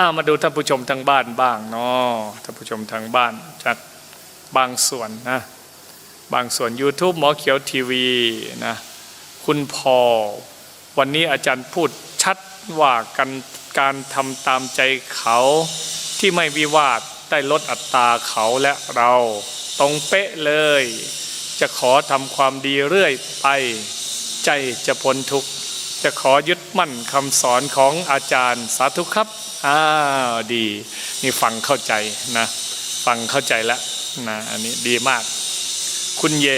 อ่ามาดูท่านผู้ชมทางบ้านบ้างเนาะท่านผู้ชมทางบ้านจากบางส่วนนะบางส่วน YouTube หมอเขียวทีวีนะคุณพอวันนี้อาจารย์พูดชัดว่ากันการทำตามใจเขาที่ไม่วิวาทได้ลดอัตราเขาและเราตรงเป๊ะเลย จะขอทำความดีเรื่อยไป ใจจะพ้นทุกข์ จะขอยึดมั่นคำสอนของอาจารย์สาธุครับอ้าวดีนี่ฟังเข้าใจนะฟังเข้าใจแล้วนะอันนี้ดีมาก คุณเย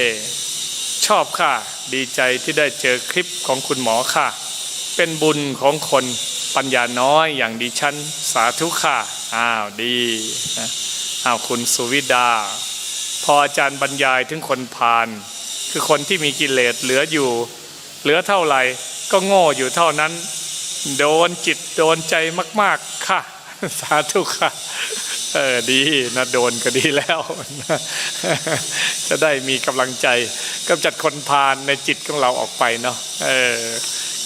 ชอบค่ะดีใจที่ได้เจอคลิปของคุณหมอค่ะ เป็นบุญของคนปัญญาน้อยอย่างดิฉันสาธุค่ะอ้าวดีนะอ้าวคุณสุวิดา พออาจารย์บรรยายถึงคนพาลคือคนที่มีกิเลสเหลืออยู่ เหลือเท่าไหร่ ก็โง่อยู่เท่านั้น โดนจิตโดนใจมาก ๆค่ะ สาธุค่ะเออดีนะโดนก็ดีแล้ว จะได้มีกำลังใจกำจัดคนพาลในจิตของเราออกไปเนาะเออ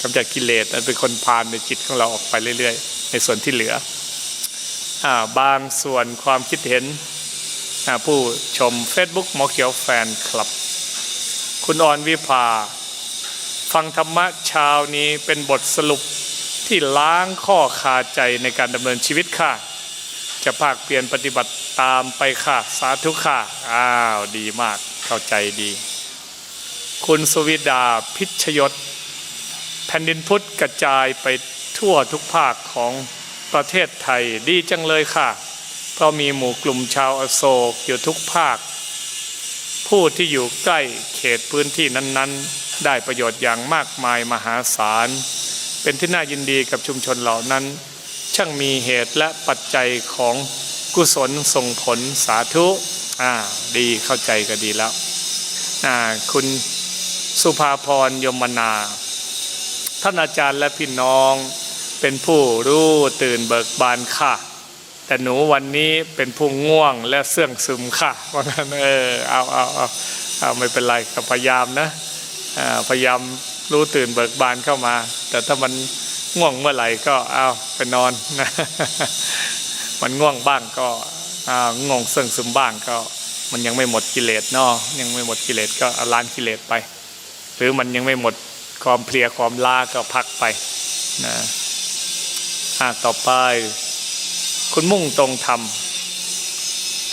กำจัดกิเลสอันเป็นคนพาลในจิตของเราออกไปเรื่อย ๆ ในส่วนที่เหลืออ่าบางส่วนความคิดเห็นผู้ชม Facebook หมอเขียวแฟนคลับ คุณออนวิภา ฟังธรรมะเช้านี้เป็นบทสรุปที่ล้างข้อคาใจในการดำเนินชีวิตค่ะ จะภาคเปลี่ยนปฏิบัติตามไปค่ะ สาธุค่ะ อ้าวดีมากเข้าใจดี คุณสวิดาพิชยศ แผ่นดินพุทธกระจายไปทั่วทุกภาคของประเทศไทยดีจังเลยค่ะ เพราะมีหมู่กลุ่มชาวอโศกอยู่ทุกภาค ผู้ที่อยู่ใกล้เขตพื้นที่นั้น ๆ ได้ประโยชน์อย่างมากมายมหาศาล เป็นที่น่ายินดีกับชุมชนเหล่านั้น ช่างมีเหตุและปัจจัยของกุศลส่งผลสาธุอ่าดีเข้าใจก็ดีแล้วอ่าคุณสุภาพรยมนา ท่านอาจารย์และพี่น้องเป็นผู้รู้ตื่นเบิกบานค่ะ แต่หนูวันนี้เป็นผู้ง่วงและเสื่องซึมค่ะว่างั้นเออเอาเอาเอาเอาไม่เป็นไรก็พยายามนะ พยายามรู้ตื่นเบิกบานเข้ามา แต่ถ้ามันง่วงเมื่อไหร่ก็เอาไปนอนนะมันง่วงบ้างก็อ่าง่วงเสื่องซึมบ้างก็มันยังไม่หมดกิเลสเนาะยังไม่หมดกิเลสก็ล้างกิเลสไป หรือมันยังไม่หมดความเพลียความล้าก็พักไปนะอ่าต่อไป คุณมุ่งตรงธรรม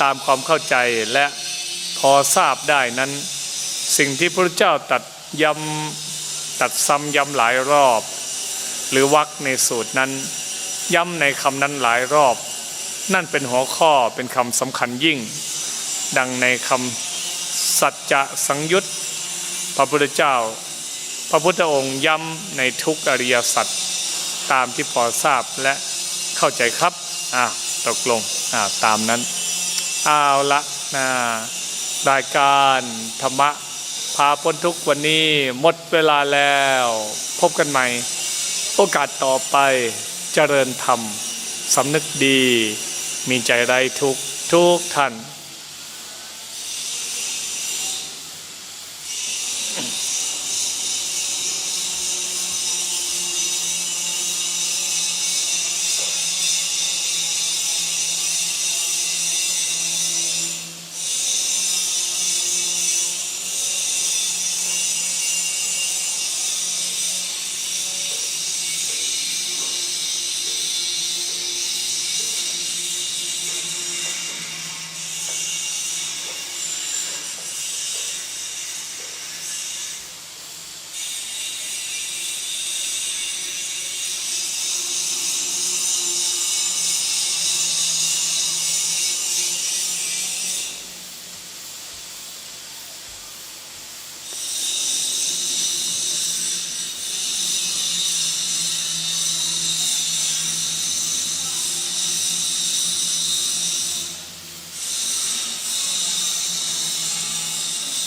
ตามความเข้าใจและพอทราบได้นั้น สิ่งที่พระเจ้าตัด ย้ำตัดซ้ำย้ำหลายรอบ หรือวักในสูตรนั้น ย้ำในคำนั้นหลายรอบ นั่นเป็นหัวข้อเป็นคำสำคัญยิ่ง ดังในคำสัจจะสังยุตพระพุทธเจ้า พระพุทธองค์ย้ำในทุกอริยสัจตามที่พอทราบและเข้าใจครับอ่าตกลงอ่าตามนั้นเอาละนะรายการธรรมะ พาพ้นทุกข์วันนี้หมดเวลาแล้ว พบกันใหม่ โอกาสต่อไปเจริญธรรมสำนึกดี มีใจไร้ทุกทุกท่าน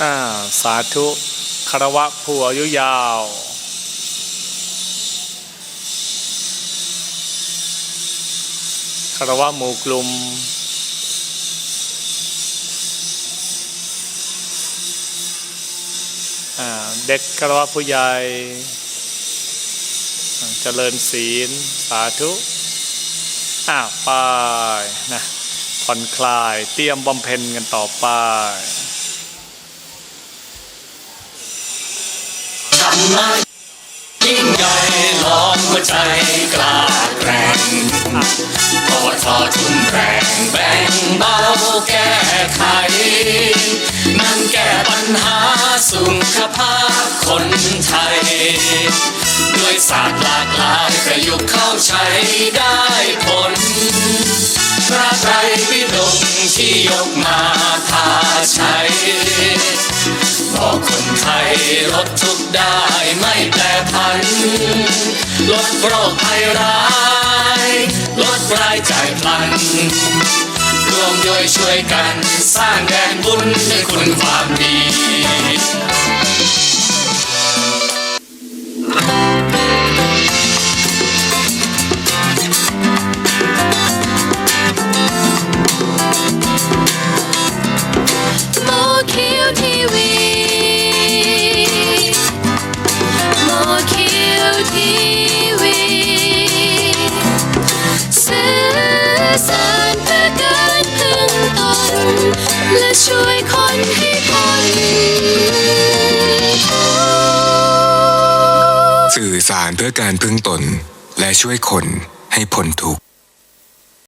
อ่าสาธุคารวะผู้อายุยาวคารวะหมู่กลุ่มอาเด็กคารวะผู้ใหญ่เจริญศีล สาธุอ้าวไปนะผ่อนคลายเตรียมบำเพ็ญกันต่อไป มายิ่งใหญ่ลองหัวใจกล้าแกร่งพอทอทุนแรงแบ่งเบาแก้ไข นั่นแก้ปัญหาสุขภาพคนไทย ด้วยศาสตร์หลากหลายประยุกต์เข้าใช้ได้ผล ได้ไม่แปรพัน ลดโรคภัยร้าย ลดรายจ่ายพลันรวมด้วยช่วยกัน สร้างแดนบุญด้วยคุณความดี และช่วยคนให้พ้นสื่อสารเพื่อการพึ่งตน และช่วยคนให้พ้นทุกข์